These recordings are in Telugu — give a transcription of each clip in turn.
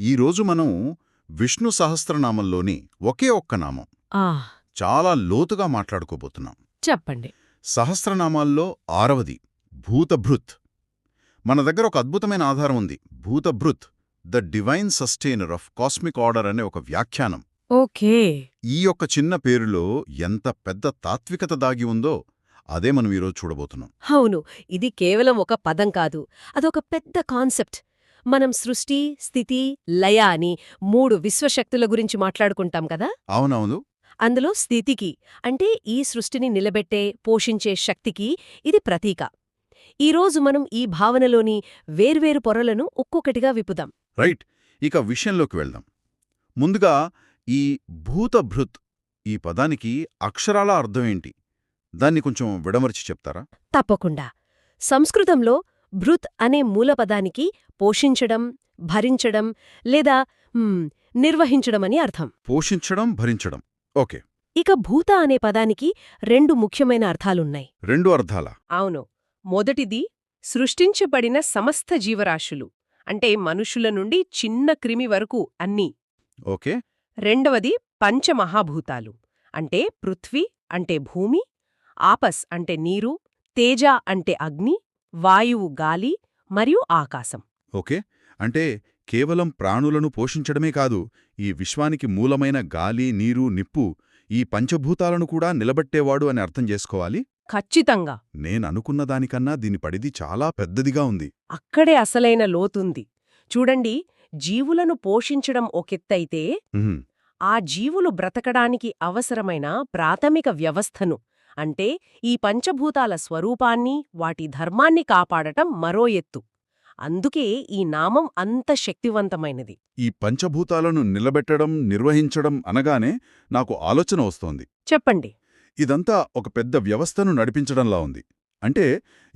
ఈరోజు మనం విష్ణు సహస్రనామంలోని ఒకే ఒక్క నామం. ఆ. చాలా లోతుగా మాట్లాడుకోబోతున్నాం. చెప్పండి. సహస్రనామాల్లో ఆరవది భూతభృత్. మన దగ్గర ఒక అద్భుతమైన ఆధారం ఉంది. Bhutabhrit the divine sustainer of cosmic order అనే ఒక వ్యాఖ్యానం. ఓకే. ఈ యొక్క చిన్న పేరులో ఎంత పెద్ద తాత్వికత దాగి ఉందో అదే మనం ఈరోజు చూడబోతున్నాం. అవును ఇది కేవలం ఒక పదం కాదు. అదొక పెద్ద కాన్సెప్ట్. మనం సృష్టి స్థితి లయ అని మూడు విశ్వశక్తుల గురించి మాట్లాడుకుంటాం కదా? అవునవును. అందులో స్థితికి అంటే ఈ సృష్టిని నిలబెట్టే పోషించే శక్తికి ఇది ప్రతీక. ఈరోజు మనం ఈ భావనలోని వేర్వేరు పొరలను ఒక్కొక్కటిగా విప్పుదాం. రైట్. ఇక విషయంలోకి వెళ్దాం. ముందుగా ఈ భూతభృత్ ఈ పదానికి అక్షరాల అర్థం ఏంటి? దాన్ని కొంచెం విడమర్చి చెప్తారా? తప్పకుండా. సంస్కృతంలో భృత్ అనే మూలపదానికి పోషించడం భరించడం లేదా నిర్వహించడమని అర్థం. పోషించడం భరించడం. ఓకే. ఇక భూత అనే పదానికి రెండు ముఖ్యమైన అర్థాలున్నాయి. రెండు అర్థాల? అవును. మొదటిది సృష్టించబడిన సమస్త జీవరాశులు అంటే మనుషుల నుండి చిన్న క్రిమి వరకు అన్నీ. ఓకే. రెండవది పంచమహాభూతాలు అంటే పృథ్వీ అంటే భూమి ఆపస్ అంటే నీరు తేజ అంటే అగ్ని వాయువు గాలి మరియు ఆకాశం. ఓకే. అంటే కేవలం ప్రాణులను పోషించడమే కాదు ఈ విశ్వానికి మూలమైన గాలి నీరు నిప్పు ఈ పంచభూతాలను కూడా నిలబట్టేవాడు అని అర్థం చేసుకోవాలి? ఖచ్చితంగా. నేననుకున్న దానికన్నా దీని పడిది చాలా పెద్దదిగా ఉంది. అక్కడే అసలైన లోతుంది. చూడండి జీవులను పోషించడం ఒకెత్తైతే ఆ జీవులు బ్రతకడానికి అవసరమైన ప్రాథమిక వ్యవస్థను అంటే ఈ పంచభూతాల స్వరూపాన్ని వాటి ధర్మాన్ని కాపాడటం మరో ఎత్తు. అందుకే ఈ నామం అంత శక్తివంతమైనది. ఈ పంచభూతాలను నిలబెట్టడం నిర్వహించడం అనగానే నాకు ఆలోచన వస్తోంది. చెప్పండి. ఇదంతా ఒక పెద్ద వ్యవస్థను నడిపించడంలా ఉంది. అంటే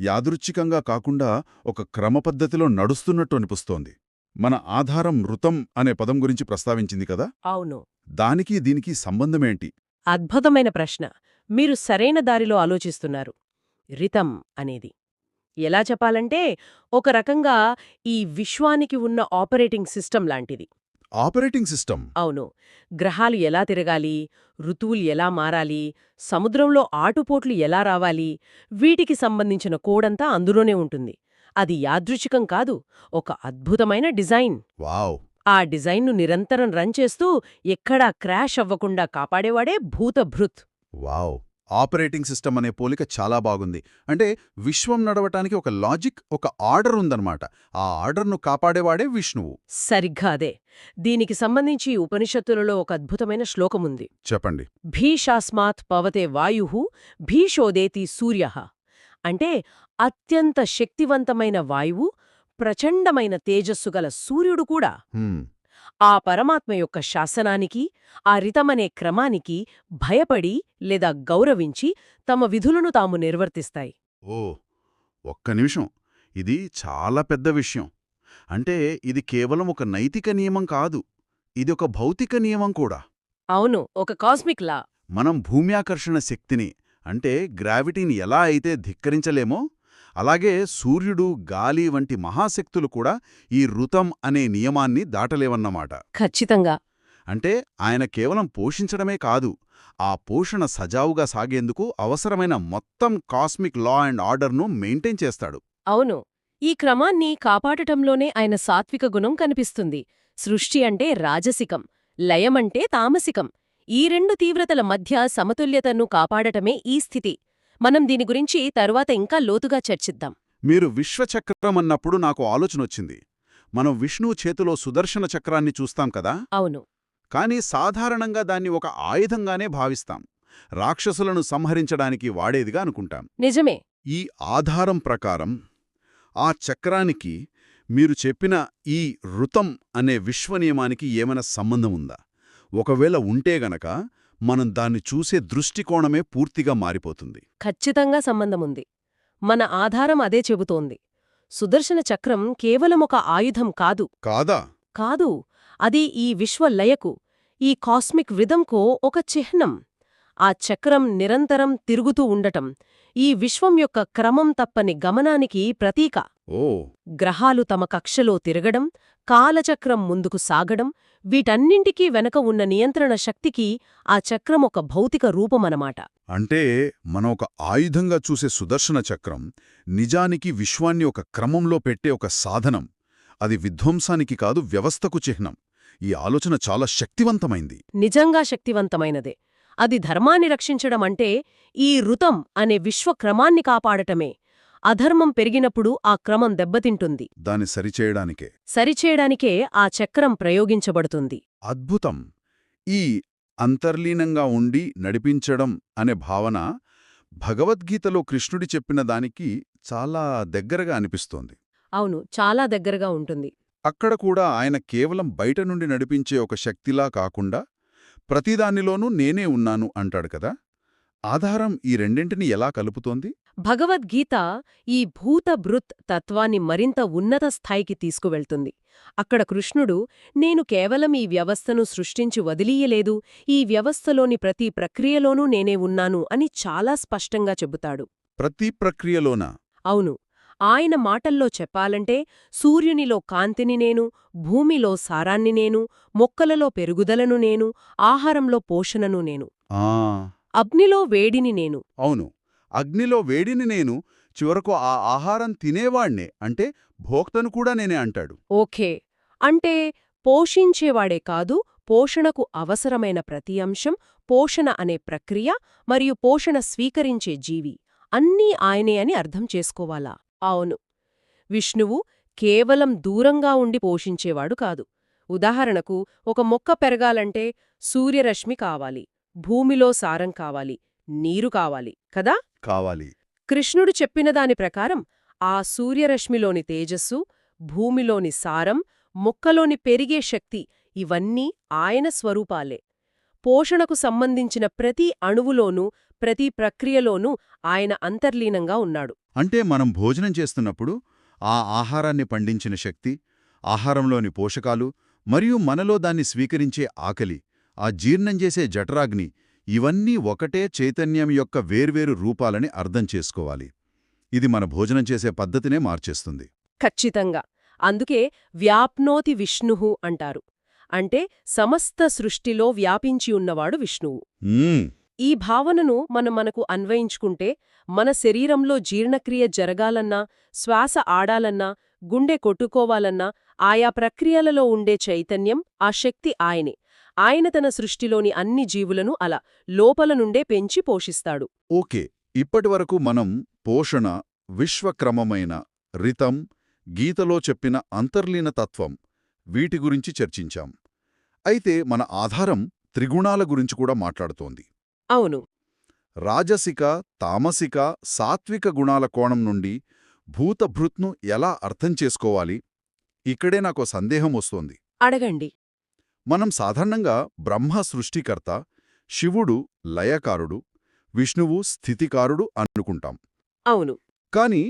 యాదృచ్ఛికంగా కాకుండా ఒక క్రమపద్ధతిలో నడుస్తున్నట్టు అనిపిస్తోంది. మన ఆధారం ఋతం అనే పదం గురించి ప్రస్తావించింది కదా? అవును. దానికి దీనికి సంబంధమేంటి? అద్భుతమైన ప్రశ్న. మీరు సరైన దారిలో ఆలోచిస్తున్నారు. రితం అనేది. ఎలా చెప్పాలంటే ఒక రకంగా ఈ విశ్వానికి ఉన్న ఆపరేటింగ్ సిస్టమ్ లాంటిది. Operating system? అవును. గ్రహాలు ఎలా తిరగాలి? ఋతువులు ఎలా మారాలి? సముద్రంలో ఆటుపోట్లు ఎలా రావాలి? వీటికి సంబంధించిన కోడంతా అందులోనే ఉంటుంది. అది యాదృచ్ఛికం కాదు ఒక అద్భుతమైన డిజైన్. వావ్! ఆ డిజైన్ను నిరంతరం రన్ చేస్తూ ఎక్కడా క్రాష్ అవ్వకుండా కాపాడేవాడే భూతభృత్. వావ్! ఆపరేటింగ్ సిస్టమ్ అనే పోలిక చాలా బాగుంది. అంటే విశ్వం నడవటానికి ఒక లాజిక్ ఒక ఆర్డర్ ఉందన్నమాట. ఆ ఆర్డర్ను కాపాడేవాడే విష్ణువు. సరిగ్గా అదే. దీనికి సంబంధించి ఉపనిషత్తులలో ఒక అద్భుతమైన శ్లోకముంది చెప్పండి. భీషాస్మాత్ పవతే వాయు భీషోదేతి సూర్య. అంటే అత్యంత శక్తివంతమైన వాయువు ప్రచండమైన తేజస్సు గల సూర్యుడు కూడా. ఆ పరమాత్మ యొక్క శాసనానికి ఆ రితమనే క్రమానికి భయపడి లేదా గౌరవించి తమ విధులను తాము నిర్వర్తిస్తాయి. ఓ ఒక్క నిమిషం. ఇది చాలా పెద్ద విషయం. అంటే ఇది కేవలం ఒక నైతిక నియమం కాదు. ఇది ఒక భౌతిక నియమం కూడా. అవును ఒక కాస్మిక్ లా. మనం భూమ్యాకర్షణ శక్తిని అంటే గ్రావిటీని ఎలా అయితే ధిక్కరించలేమో అలాగే సూర్యుడు గాలి వంటి మహాశక్తులు కూడా ఈ ఋతం అనే నియమాన్ని దాటలేవన్నమాట. ఖచ్చితంగా. అంటే ఆయన కేవలం పోషించడమే కాదు ఆ పోషణ సజావుగా సాగేందుకు అవసరమైన మొత్తం కాస్మిక్ లా అండ్ ఆర్డర్ను మెయింటైన్ చేస్తాడు. అవును. ఈ క్రమాన్ని కాపాడటంలోనే ఆయన సాత్విక గుణం కనిపిస్తుంది. సృష్టి అంటే రాజసికం లయమంటే తామసికం. ఈ రెండు తీవ్రతల మధ్య సమతుల్యతను కాపాడటమే ఈ స్థితి. మనం దీని గురించి తరువాత ఇంకా లోతుగా చర్చిద్దాం. మీరు విశ్వచక్రం అన్నప్పుడు నాకు ఆలోచనొచ్చింది. మనం విష్ణువు చేతిలో సుదర్శన చక్రాన్ని చూస్తాం కదా? అవును. కానీ సాధారణంగా దాన్ని ఒక ఆయుధంగానే భావిస్తాం. రాక్షసులను సంహరించడానికి వాడేదిగా అనుకుంటాం. నిజమే. ఈ ఆధారం ప్రకారం ఆ చక్రానికి మీరు చెప్పిన ఈ ఋతం అనే విశ్వనియమానికి ఏమైనా సంబంధం ఉందా? ఒకవేళ ఉంటే గనక మనం దాన్ని చూసే దృష్టికోణమే పూర్తిగా మారిపోతుంది. ఖచ్చితంగా సంబంధముంది. మన ఆధారం అదే చెబుతోంది. సుదర్శన చక్రం కేవలం ఒక ఆయుధం కాదు. కాదా? కాదు. అది ఈ విశ్వ లయకు ఈ కాస్మిక్ రిథంకో ఒక చిహ్నం. ఆ చక్రం నిరంతరం తిరుగుతూ ఉండటం ఈ విశ్వం యొక్క క్రమం తప్పని గమనానికి ప్రతీక. ఓ. గ్రహాలు తమ కక్షలో తిరగడం కాలచక్రం ముందుకు సాగడం వీటన్నింటికీ వెనక ఉన్న నియంత్రణ శక్తికి ఆ చక్రం ఒక భౌతిక రూపమనమాట. అంటే మనం ఒక ఆయుధంగా చూసే సుదర్శన చక్రం నిజానికి విశ్వాన్ని ఒక క్రమంలో పెట్టే ఒక సాధనం. అది విధ్వంసానికి కాదు వ్యవస్థకు చిహ్నం. ఈ ఆలోచన చాలా శక్తివంతమైంది. నిజంగా శక్తివంతమైనదే. అది ధర్మాన్ని రక్షించడం అంటే ఈ ఋతం అనే విశ్వక్రమాన్ని కాపాడటమే. అధర్మం పెరిగినప్పుడు ఆ క్రమం దెబ్బతింటుంది. దాన్ని సరిచేయడానికే. సరిచేయడానికే ఆ చక్రం ప్రయోగించబడుతుంది. అద్భుతం. ఈ అంతర్లీనంగా ఉండి నడిపించడం అనే భావన భగవద్గీతలో కృష్ణుడి చెప్పిన దానికి చాలా దగ్గరగా అనిపిస్తోంది. అవును చాలా దగ్గరగా ఉంటుంది. అక్కడ కూడా ఆయన కేవలం బయట నుండి నడిపించే ఒక శక్తిలా కాకుండా ప్రతిదానిలోనూ నేనే ఉన్నాను అంటాడు కదా. ఆధారం ఈ రెండింటిని ఎలా కలుపుతోంది? భగవద్గీత ఈ భూత భృత్ తత్వాన్ని మరింత ఉన్నత స్థాయికి తీసుకువెళ్తుంది. అక్కడ కృష్ణుడు నేను కేవలం ఈ వ్యవస్థను సృష్టించి వదిలీయలేదు ఈ వ్యవస్థలోని ప్రతి ప్రక్రియలోనూ నేనే ఉన్నాను అని చాలా స్పష్టంగా చెబుతాడు. ప్రతి ప్రక్రియలోన? అవును. ఆయన మాటల్లో చెప్పాలంటే సూర్యునిలో కాంతిని నేను భూమిలో సారాన్ని నేను మొక్కలలో పెరుగుదలను నేను ఆహారంలో పోషణను నేను. ఆ. అగ్నిలో వేడిని నేను. అవును. అగ్నిలో వేడిని నేను చివరకు ఆ ఆహారం తినేవాణ్ణే అంటే భోక్తను కూడా నేనే అంటాడు. ఓకే. అంటే పోషించేవాడే కాదు పోషణకు అవసరమైన ప్రతి అంశం పోషణ అనే ప్రక్రియ మరియు పోషణ స్వీకరించే జీవి. అన్నీ ఆయనే అని అర్థం చేసుకోవాలా? అవును. విష్ణువు కేవలం దూరంగా ఉండి పోషించేవాడు కాదు. ఉదాహరణకు ఒక మొక్క పెరగాలంటే సూర్యరశ్మి కావాలి భూమిలో సారం కావాలి నీరు కావాలి కదా? కావాలి. కృష్ణుడు చెప్పిన దాని ప్రకారం ఆ సూర్యరశ్మిలోని తేజస్సు భూమిలోని సారం మొక్కలోని పెరిగే శక్తి ఇవన్నీ ఆయన స్వరూపాలే. పోషణకు సంబంధించిన ప్రతి అణువులోనూ ప్రతి ప్రక్రియలోనూ ఆయన అంతర్లీనంగా ఉన్నాడు. అంటే మనం భోజనం చేస్తున్నప్పుడు ఆ ఆహారాన్ని పండించిన శక్తి ఆహారంలోని పోషకాలు మరియు మనలో దాన్ని స్వీకరించే ఆకలి ఆ జీర్ణం చేసే జఠరాగ్ని ఇవన్నీ ఒకటే చైతన్యం యొక్క వేర్వేరు రూపాలని అర్థం చేసుకోవాలి. ఇది మన భోజనం చేసే పద్ధతినే మార్చేస్తుంది. ఖచ్చితంగా. అందుకే వ్యాప్నోతి విష్ణుః అంటారు. అంటే సమస్త సృష్టిలో వ్యాపించి ఉన్నవాడు విష్ణువు. ఈ భావనను మనం మనకు అన్వయించుకుంటే మన శరీరంలో జీర్ణక్రియ జరగాలన్నా శ్వాస ఆడాలన్నా గుండె కొట్టుకోవాలన్నా ఆయా ప్రక్రియలలో ఉండే చైతన్యం ఆ శక్తి ఆయనే. ఆయన తన సృష్టిలోని అన్ని జీవులను అలా లోపల నుండే పెంచి పోషిస్తాడు. ఓకే ఇప్పటివరకు మనం పోషణ విశ్వక్రమమైన రితం గీతలో చెప్పిన అంతర్లీన తత్వం వీటి గురించి చర్చించాం. అయితే మన ఆధారం త్రిగుణాల గురించి కూడా మాట్లాడుతోంది. అవును. రాజసిక తామసిక సాత్విక గుణాల కోణం నుండి భూతభృత్ను ఎలా అర్థం చేసుకోవాలి? ఇక్కడే నాకో సందేహం వస్తోంది. అడగండి. మనం సాధారణంగా బ్రహ్మ సృష్టికర్త శివుడు లయకారుడు విష్ణువు స్థితికారుడు అనుకుంటాం. అవును. కాని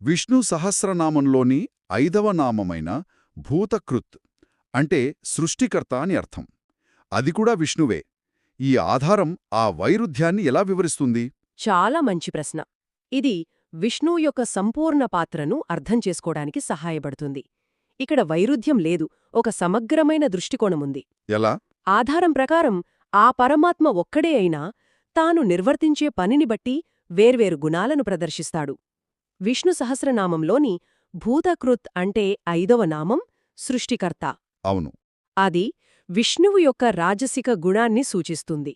విష్ణు సహస్రనామంలోని ఐదవ నామమైన భూతకృత్ అంటే సృష్టికర్త అని అర్థం. అది కూడా విష్ణువే. ఈ ఆధారం ఆ వైరుధ్యాన్ని ఎలా వివరిస్తుంది? చాలా మంచి ప్రశ్న. ఇది విష్ణువు యొక్క సంపూర్ణ పాత్రను అర్థం చేసుకోవడానికి సహాయపడుతుంది. ఇక్కడ వైరుధ్యం లేదు ఒక సమగ్రమైన దృష్టికోణముంది. ఎలా? ఆధారం ప్రకారం ఆ పరమాత్మ ఒక్కడే అయినా తాను నిర్వర్తించే పనిని బట్టి వేర్వేరు గుణాలను ప్రదర్శిస్తాడు. విష్ణు సహస్రనామంలోని భూతకృత్ అంటే ఐదవ నామం సృష్టికర్త. అవును. అది విష్ణువు యొక్క రాజసిక గుణాన్ని సూచిస్తుంది.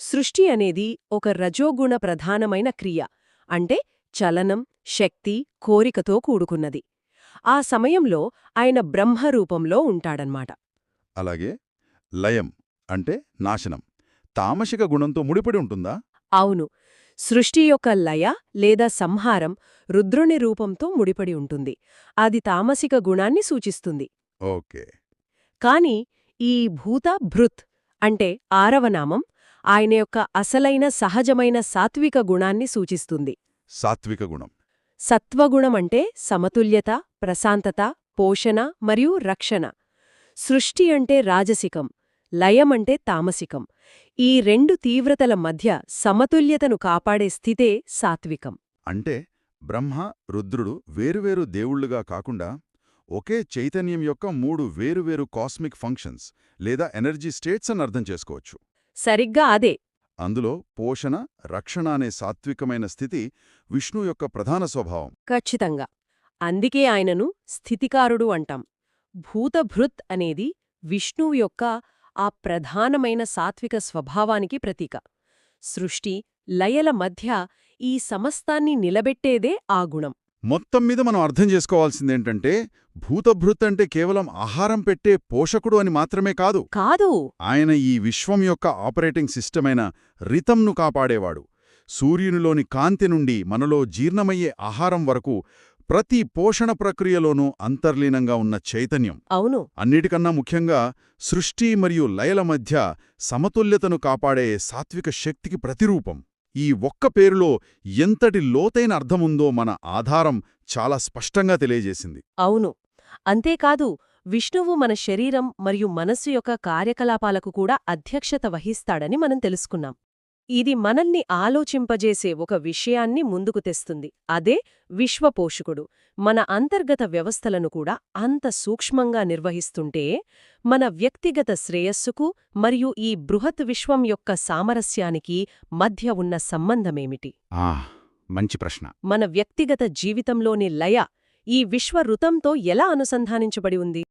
సృష్టి అనేది ఒక రజోగుణ ప్రధానమైన క్రియ అంటే చలనం శక్తి కోరికతో కూడుకున్నది. ఆ సమయంలో ఆయన బ్రహ్మరూపంలో ఉంటాడన్మాట అలాగే లయం అంటే నాశనం తామసిక గుణంతో ముడిపడి ఉంటుందా? అవును. సృష్టి యొక్క లయ లేదా సంహారం రుద్రుని రూపంతో ముడిపడి ఉంటుంది. అది తామసిక గుణాన్ని సూచిస్తుంది. ఓకే. కాని ఈ భూత భృత్ అంటే ఆరవ నామం ఆయన యొక్క అసలైన సహజమైన సాత్విక గుణాన్ని సూచిస్తుంది. సాత్విక గుణం. సత్వగుణం అంటే సమతుల్యత ప్రశాంతత పోషణ మరియు రక్షణ. సృష్టి అంటే రాజసికం లయమంటే తామసికం. ఈ రెండు తీవ్రతల మధ్య సమతుల్యతను కాపాడే స్థితే సాత్వికం. అంటే బ్రహ్మ రుద్రుడు వేరువేరు దేవుళ్ళుగా కాకుండా ఒకే చైతన్యం యొక్క మూడు వేరువేరు కాస్మిక్ ఫంక్షన్స్ లేదా ఎనర్జీ స్టేట్స్ అని అర్థం చేసుకోవచ్చు. సరిగ్గా అదే. అందులో పోషణ రక్షణ అనే సాత్వికమైన స్థితి విష్ణు యొక్క ప్రధాన స్వభావం. ఖచ్చితంగా. అందుకే ఆయనను స్థితికారుడు అంటాం. భూతభృత్ అనేది విష్ణువు యొక్క ఆ ప్రధానమైన సాత్విక స్వభావానికి ప్రతీక. సృష్టి లయల మధ్య ఈ సమస్తాన్ని నిలబెట్టేదే ఆ గుణం. మొత్తం మీద మనం అర్థం చేసుకోవాల్సిందేంటంటే భూతభృత్ అంటే కేవలం ఆహారం పెట్టే పోషకుడు అని మాత్రమే కాదు. కాదు. ఆయన ఈ విశ్వం యొక్క ఆపరేటింగ్ సిస్టమైన రితంను కాపాడేవాడు. సూర్యునిలోని కాంతి నుండి మనలో జీర్ణమయ్యే ఆహారం వరకు ప్రతి పోషణ ప్రక్రియలోనూ అంతర్లీనంగా ఉన్న చైతన్యం. అవును. అన్నిటికన్నా ముఖ్యంగా సృష్టి మరియు లయల మధ్య సమతుల్యతను కాపాడే సాత్విక శక్తికి ప్రతిరూపం. ఈ ఒక్క పేరులో ఎంతటి లోతైన అర్థముందో మన ఆధారం చాలా స్పష్టంగా తెలియజేసింది. అవును. అంతేకాదు విష్ణువు మన శరీరం మరియు మనస్సు యొక్క కార్యకలాపాలకు కూడా అధ్యక్షత వహిస్తాడని మనం తెలుసుకున్నాం. ఇది మనల్ని ఆలోచింపజేసే ఒక విషయాన్ని ముందుకు తెస్తుంది. అదే విశ్వపోషకుడు. మన అంతర్గత వ్యవస్థలను కూడా అంత సూక్ష్మంగా నిర్వహిస్తుంటే మన వ్యక్తిగత శ్రేయస్సుకు మరియు ఈ బృహత్ విశ్వం యొక్క సామరస్యానికి మధ్య ఉన్న సంబంధమేమిటి? మంచి ప్రశ్న. మన వ్యక్తిగత జీవితంలోని లయ ఈ విశ్వ ఋతంతో ఎలా అనుసంధానించబడి ఉంది?